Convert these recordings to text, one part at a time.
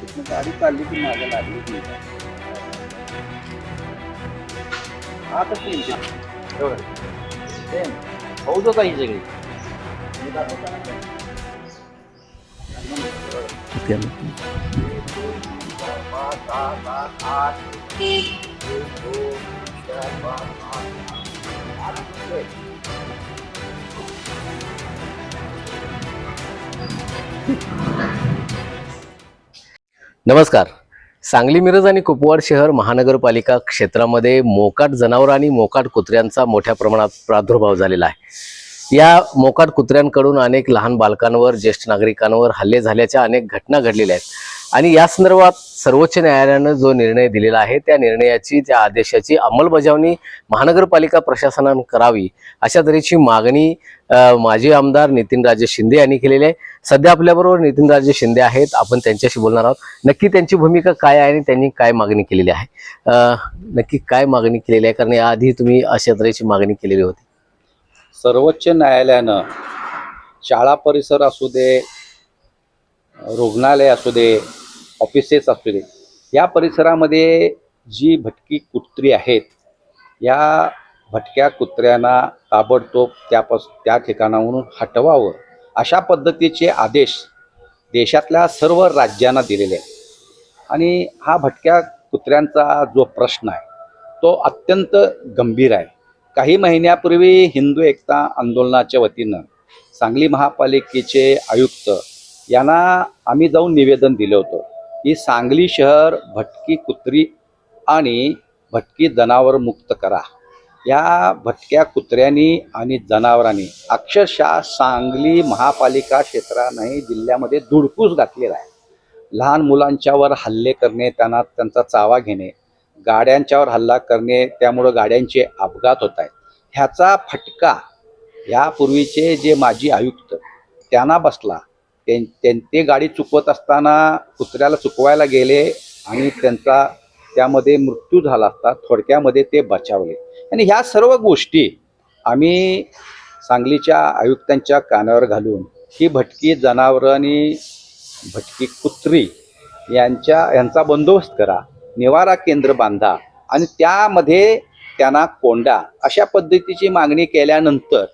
तिथनं गाडी चालली की मागं लागली की आता तीन फौजच आहे ही। सगळी नमस्कार. सांगली मिरज आणि कुपवाड शहर महानगरपालिका क्षेत्रामध्ये मोकाट जनावर आणि मोकाट कुत्र्यांचा मोठ्या प्रमाणात प्रादुर्भाव झालेला आहे. या मोकाट कुत्र्यांकडून अनेक लहान बालकांवर ज्येष्ठ नागरिकांवर हल्ले झाल्याच्या अनेक घटना घडलेल्या आहेत. आणि या संदर्भात सर्वोच्च न्यायालयानं जो निर्णय दिलेला आहे त्या निर्णयाची त्या आदेशाची अंमलबजावणी महानगरपालिका प्रशासनानं करावी अशा तऱ्हेची मागणी माजी आमदार नितीनराजे शिंदे यांनी केलेली आहे. सध्या आपल्याबरोबर नितीनराजे शिंदे आहेत. आपण त्यांच्याशी बोलणार आहोत. नक्की त्यांची भूमिका काय आहे आणि त्यांनी काय मागणी केलेली आहे? नक्की काय मागणी केलेली आहे? कारण याआधी तुम्ही अशा तऱ्हेची मागणी केलेली होती. सर्वोच्च न्यायालयानं शाळा परिसर असू दे रुग्णालय असू दे ऑफिसेस असू दे. या परिसरामध्ये जी भटकी कुत्री आहेत या भटक्या कुत्र्यांना ताबडतोब त्यापास त्या ठिकाणावरून हटवावं. अशा पद्धतीचे आदेश देशातल्या सर्व राज्यांना दिलेले आहेत. आणि हा भटक्या कुत्र्यांचा जो प्रश्न आहे तो अत्यंत गंभीर आहे. काही महिन्यापूर्वी हिंदू एकता आंदोलनाच्या वतीनं सांगली महापालिकेचे आयुक्त यांना आम्ही जाऊन निवेदन दिलं होतं. की सांगली शहर भटकी कुत्री आणि भटकी जनावर मुक्त करा. या भटक्या कुत्र्यांनी आणि जनावरांनी अक्षरशः सांगली महापालिका क्षेत्राने जिल्ह्यामध्ये धुडकूस घातलेला आहे. लहान मुलांच्यावर हल्ले करणे त्यांना त्यांचा चावा घेणे गाड्यांच्यावर हल्ला करणे त्यामुळं गाड्यांचे अपघात होत आहेत. ह्याचा फटका यापूर्वीचे जे माजी आयुक्त त्यांना बसला त्यां त्यां- ते गाडी चुकवत असताना कुत्र्याला चुकवायला गेले आणि त्यांचा त्यामध्ये मृत्यू झाला असता थोडक्यामध्ये ते बचावले. आणि ह्या सर्व गोष्टी आम्ही सांगलीच्या आयुक्तांच्या कानावर घालून ही भटकी जनावरं आणि भटकी कुत्री यांच्या यांचा बंदोबस्त करा निवारा केंद्र बांधा आणि त्यामध्ये त्यांना कोंडा अशा पद्धतीची मागणी केल्यानंतर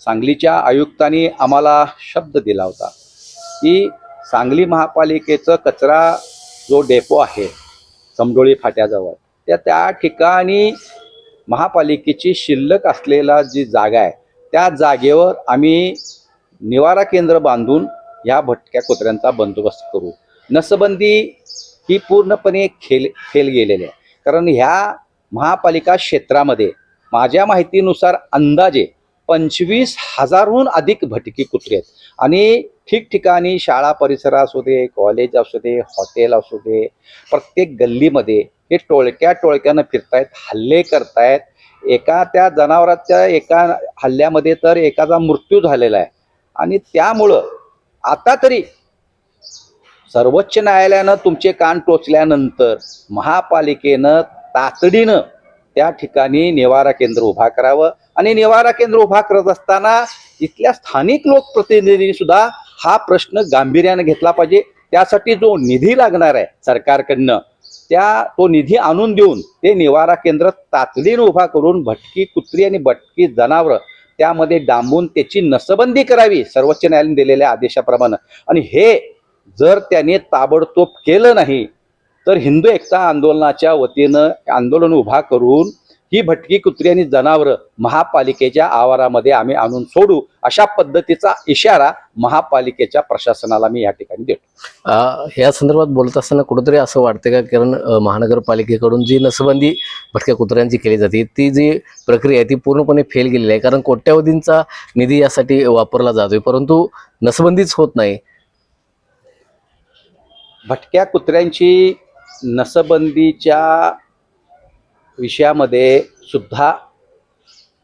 सांगलीच्या आयुक्तांनी आम्हाला शब्द दिला होता की सांगली महापालिकेचं कचरा जो डेपो आहे समडोळी फाट्याजवळ त्या त्या ठिकाणी महापालिकेची शिल्लक असलेला जी जागा आहे त्या जागेवर आम्ही निवारा केंद्र बांधून या भटक्या कुत्र्यांचा बंदोबस्त करू. नसबंदी ही पूर्णपणे खेल फेल गेलेली आहे. कारण ह्या महापालिका क्षेत्रामध्ये माझ्या माहितीनुसार अंदाजे पंचवीस हजारहून अधिक भटकी कुत्रे आहेत. आणि ठिकठिकाणी शाळा परिसर असू दे कॉलेज असू दे हॉटेल असू दे प्रत्येक गल्लीमध्ये हे टोळक्या टोळक्यानं फिरतायत हल्ले करतायत. एका त्या जनावराच्या एका हल्ल्यामध्ये तर एकाचा मृत्यू झालेला आहे. आणि त्यामुळं आता तरी सर्वोच्च न्यायालयानं तुमचे कान टोचल्यानंतर महापालिकेनं तातडीनं त्या ठिकाणी निवारा केंद्र उभा करावं. आणि निवारा केंद्र उभा करत असताना इथल्या स्थानिक लोकप्रतिनिधींनी सुद्धा हा प्रश्न गांभीर्याने घेतला पाहिजे. त्यासाठी जो निधी लागणार आहे सरकारकडनं त्या तो निधी आणून देऊन ते निवारा केंद्र तातडीनं उभा करून भटकी कुत्री आणि भटकी जनावरं त्यामध्ये डांबून त्याची नसबंदी करावी सर्वोच्च न्यायालयाने दिलेल्या आदेशाप्रमाणे. आणि हे जर त्याने ताबडतोब केलं नाही तर हिंदू एकता आंदोलनाच्या वतीनं आंदोलन उभा करून ही भटकी कुत्री आणि जनावरं महापालिकेच्या आवारामध्ये आम्ही आणून सोडू अशा पद्धतीचा इशारा महापालिकेच्या प्रशासनाला मी या ठिकाणी देतो. या संदर्भात बोलत असताना कुठंतरी असं वाटतं का? कारण महानगरपालिकेकडून जी नसबंदी भटक्या कुत्र्यांची केली जाते ती जी प्रक्रिया आहे ती पूर्णपणे फेल गेलेली आहे. कारण कोट्यावधींचा निधी यासाठी वापरला जातोय परंतु नसबंदीच होत नाही. भटक्या कुत्र्यांची नसबंदीच्या विषयामध्ये सुद्धा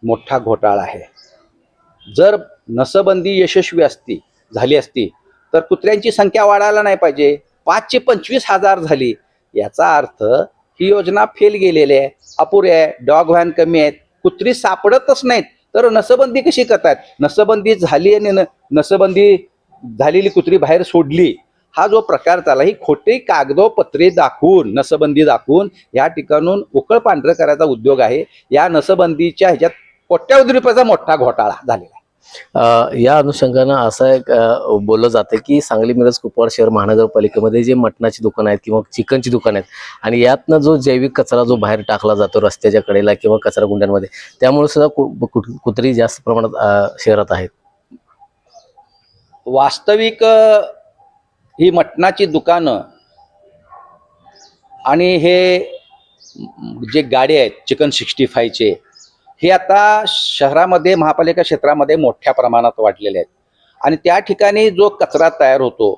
मोठा घोटाळा आहे. जर नसबंदी यशस्वी असती झाली असती तर कुत्र्यांची संख्या वाढायला नाही पाहिजे. पाचशे पंचवीस हजार झाली. याचा अर्थ ही योजना फेल गेलेली आहे अपुरी आहे डॉग व्हॅन कमी आहेत कुत्री सापडतच नाहीत. तर नसबंदी कशी करतात नसबंदी झाली आणि न- नसबंदी झालेली कुत्री बाहेर सोडली हा जो प्रकार चालला ही खोटी कागदोपत्रे दाखवून नसबंदी दाखवून या ठिकाणून उकळ पांढरं करायचा उद्योग आहे. या नसबंदीच्या ह्याच्यात कोट्यावधी रुपयाचा मोठा घोटाळा झालेला आहे. या अनुषंगानं असं एक बोललं जातं की सांगली मिरज कुपवाड शहर महानगरपालिकेमध्ये जे मटणाची दुकानं आहेत किंवा चिकनची दुकानं आहेत आणि यातनं जो जैविक कचरा जो बाहेर टाकला जातो रस्त्याच्या कडेला किंवा कचरा कुंड्यांमध्ये त्यामुळे सुद्धा कुत्री जास्त प्रमाणात शहरात आहेत. वास्तविक ही मटणाची दुकानं आणि हे जे गाडी आहेत चिकन सिक्स्टी फायचे हे आता शहरामध्ये महापालिका क्षेत्रामध्ये मोठ्या प्रमाणात वाढलेले आहेत. आणि त्या ठिकाणी जो कचरा तयार होतो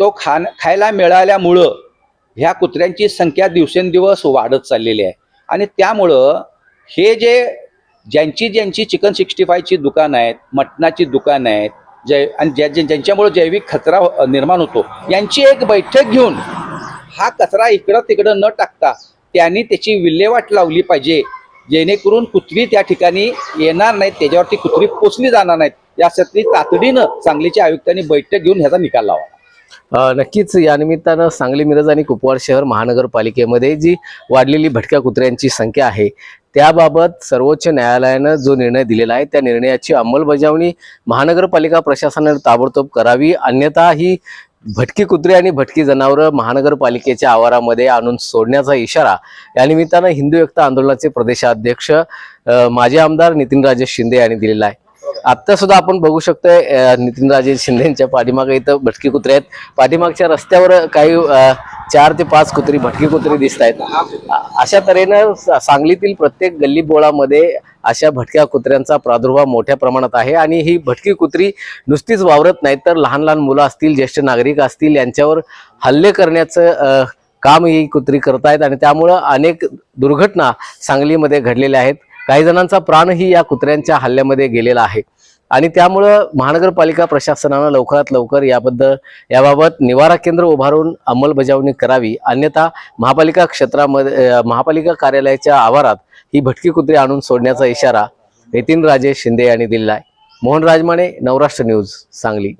तो खान खायला मिळाल्यामुळं ह्या कुत्र्यांची संख्या दिवसेंदिवस वाढत चाललेली आहे. आणि त्यामुळं हे जे ज्यांची ज्यांची चिकन सिक्स्टी फायची दुकानं आहेत मटणाची दुकानं आहेत जै आणि ज्या ज्यांच्यामुळे जैविक खचरा निर्माण होतो यांची एक बैठक घेऊन हा कचरा इकडं तिकडं न टाकता त्यांनी त्याची विल्हेवाट लावली पाहिजे. जेणेकरून कुत्री त्या ठिकाणी येणार नाहीत त्याच्यावरती कुत्री पोचली जाणार नाहीत यासाठी तातडीनं सांगलीच्या आयुक्तांनी बैठक घेऊन ह्याचा निकाल लावा. नक्कीच या निमित्तानं सांगली मिरज आणि कुपवाड शहर महानगरपालिकेमध्ये जी वाढलेली भटक्या कुत्र्यांची संख्या आहे त्याबाबत सर्वोच्च न्यायालयानं जो निर्णय दिलेला आहे त्या निर्णयाची अंमलबजावणी महानगरपालिका प्रशासनाने ताबडतोब करावी. अन्यथा ही भटकी कुत्री आणि भटकी जनावरं महानगरपालिकेच्या आवारामध्ये आणून सोडण्याचा इशारा या निमित्तानं हिंदू एकता आंदोलनाचे प्रदेशाध्यक्ष माजी आमदार नितीनराजे शिंदे यांनी दिलेला आहे. आता सुद्धा आपण बघू शकतोय अ, नितीनराजे शिंदेच्या पाठीमागे इथं भटकी कुत्रे आहेत. पाठीमागच्या रस्त्यावर काही चार ते पाच कुत्री भटकी कुत्री दिसत आहेत. अशा तऱ्हेनं सा- सांगलीतील प्रत्येक गल्ली बोळामध्ये अशा भटक्या कुत्र्यांचा प्रादुर्भाव मोठ्या प्रमाणात आहे आणि ही भटकी कुत्री नुसतीच वावरत नाहीत तर लहान लहान मुलं असतील ज्येष्ठ नागरिक असतील यांच्यावर हल्ले करण्याचं काम ही कुत्री करतायत. आणि त्यामुळं अनेक दुर्घटना सांगलीमध्ये घडलेल्या आहेत. काही जणांचा प्राणही या कुत्र्यांच्या हल्ल्यामध्ये गेलेला आहे. आणि त्यामुळं महानगरपालिका प्रशासनानं लवकरात लवकर याबद्दल याबाबत निवारा केंद्र उभारून अंमलबजावणी करावी. अन्यथा महापालिका क्षेत्रामध्ये महापालिका कार्यालयाच्या आवारात ही भटकी कुत्री आणून सोडण्याचा इशारा नितीन राजे शिंदे यांनी दिलेला आहे. मोहन राजमाने नवराष्ट्र न्यूज सांगली.